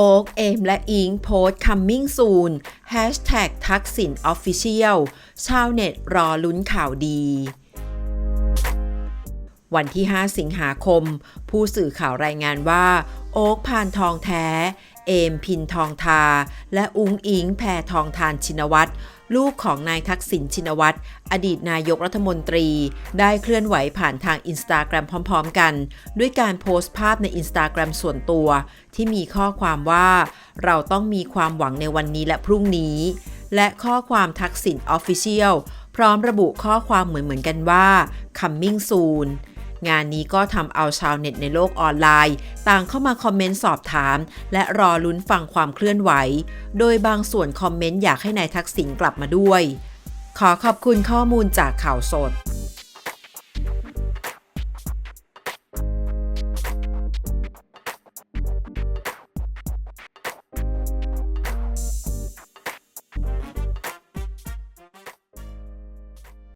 โอ๊กเอมและอิงโพสต์ coming soon hashtag ทักษิณ official ชาวเน็ตรอลุ้นข่าวดี วันที่ 5 สิงหาคม ผู้สื่อข่าวรายงานว่า โอ๊กพานทองแท้ เอมพินทองทา และอุงอิงแพทองทานชินวัตรลูกของนายทักษิณชินวัตร อดีตนายกรัฐมนตรี ได้เคลื่อนไหวผ่านทางอินสตาแกรมพร้อมๆกัน ด้วยการโพสต์ภาพในอินสตาแกรมส่วนตัว ที่มีข้อความว่า เราต้องมีความหวังในวันนี้และพรุ่งนี้ และข้อความทักษิณ Official พร้อมระบุข้อความเหมือนๆกันว่า coming soon งานนี้ก็ทำเอาชาวเน็ตในโลกออนไลน์ ต่างเข้ามาคอมเมนต์สอบถาม และรอลุ้นฟังความเคลื่อนไหว โดยบางส่วนคอมเมนต์อยากให้นายทักษิณกลับมาด้วย ขอขอบคุณข้อมูลจากข่าวสด